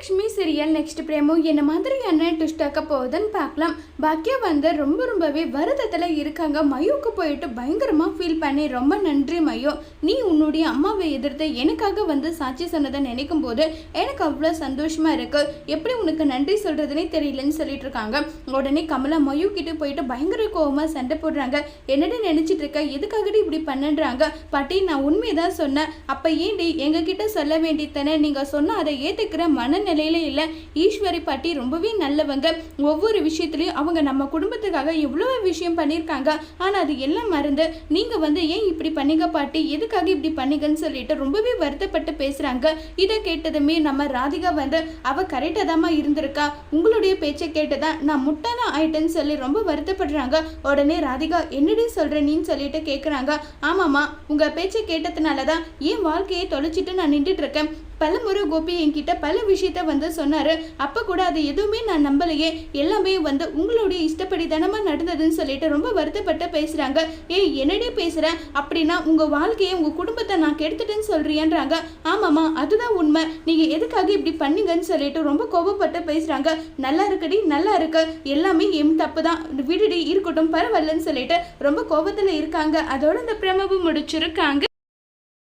Varalakshmi serial next பிரேமோ என்ன மாதிரியான ட்விஸ்டாக்க போகுதுன்னு பார்க்கலாம். பாக்கியா வந்து ரொம்ப ரொம்பவே வருத்தத்தில் இருக்காங்க. மயோக்கு போயிட்டு பயங்கரமாக ஃபீல் பண்ணி ரொம்ப நன்றி மயோ. நீ உன்னுடைய அம்மாவை எதிர்த்து எனக்காக வந்து சாட்சி சொன்னதை நினைக்கும் போது எனக்கு அவ்வளோ சந்தோஷமாக இருக்குது எப்படி உனக்கு நன்றி சொல்கிறதுனே தெரியலன்னு சொல்லிட்டு இருக்காங்க. உடனே கமலா மயோ கிட்ட போயிட்டு பயங்கர கோபமாக சண்டை போடுறாங்க. என்னடி நினச்சிட்டு இருக்க? எதுக்காகடி இப்படி பண்ணுன்றாங்க? பாட்டி நான் உண்மையை தான் சொன்னேன். அப்போ ஏண்டி எங்ககிட்ட சொல்ல வேண்டித்தானே நீங்கள் சொன்ன அதை ஏற்றுக்கிற ஏத்துக்கிற நிலையில் இல்லை. ஈஸ்வரி பாட்டி ரொம்பவே நல்லவங்க. ஒவ்வொரு விஷயத்துலையும் அவங்க நம்ம குடும்பத்துக்காக எவ்வளோ விஷயம் பண்ணியிருக்காங்க ஆனால் அது எல்லாம் மறந்து நீங்கள் வந்து ஏன் இப்படி பண்ணிங்க பாட்டி? எதுக்காக இப்படி பண்ணிங்கன்னு சொல்லிட்டு ரொம்பவே வருத்தப்பட்டு பேசுகிறாங்க இதை கேட்டதுமே நம்ம ராதிகா வந்து அவள் கரெக்டாக தாம்மா இருந்திருக்கா. உங்களுடைய பேச்சை கேட்டுதான் நான் முட்டானா ஆயிட்டேன்னு சொல்லி ரொம்ப வருத்தப்படுறாங்க. உடனே ராதிகா என்னடி சொல்கிற நீன்னு சொல்லிட்டு கேட்குறாங்க ஆமாம்மா உங்கள் பேச்சை கேட்டதுனால தான் என் வாழ்க்கையை தொலைச்சிட்டு நான் நின்றுட்டு இருக்கேன்? பலமுறை கோபி என்கிட்ட பல விஷயத்த வந்து சொன்னாரு. அப்ப கூட அது எதுவுமே நான் நம்பலையே. எல்லாமே வந்து உங்களுடைய இஷ்டப்படி தானமாக நடந்ததுன்னு சொல்லிட்டு ரொம்ப வருத்தப்பட்டு பேசுறாங்க. ஏய் என்னடே பேசுற? அப்படின்னா உங்க வாழ்க்கையை உங்க குடும்பத்தை நான் கெடுத்துட்டேன்னு சொல்றியன்றாங்க. ஆமாமா அதுதான் உண்மை. நீங்க எதுக்காக இப்படி பண்ணீங்கன்னு சொல்லிட்டு ரொம்ப கோபப்பட்டு பேசுறாங்க. நல்லா இருக்குடி நல்லா இருக்கு. எல்லாமே என் தப்பு தான் விடுடி இருக்கட்டும் பரவாயில்லன்னு சொல்லிட்டு ரொம்ப கோபத்துல இருக்காங்க. அதோட இந்த பிரமபு முடிச்சிருக்காங்க.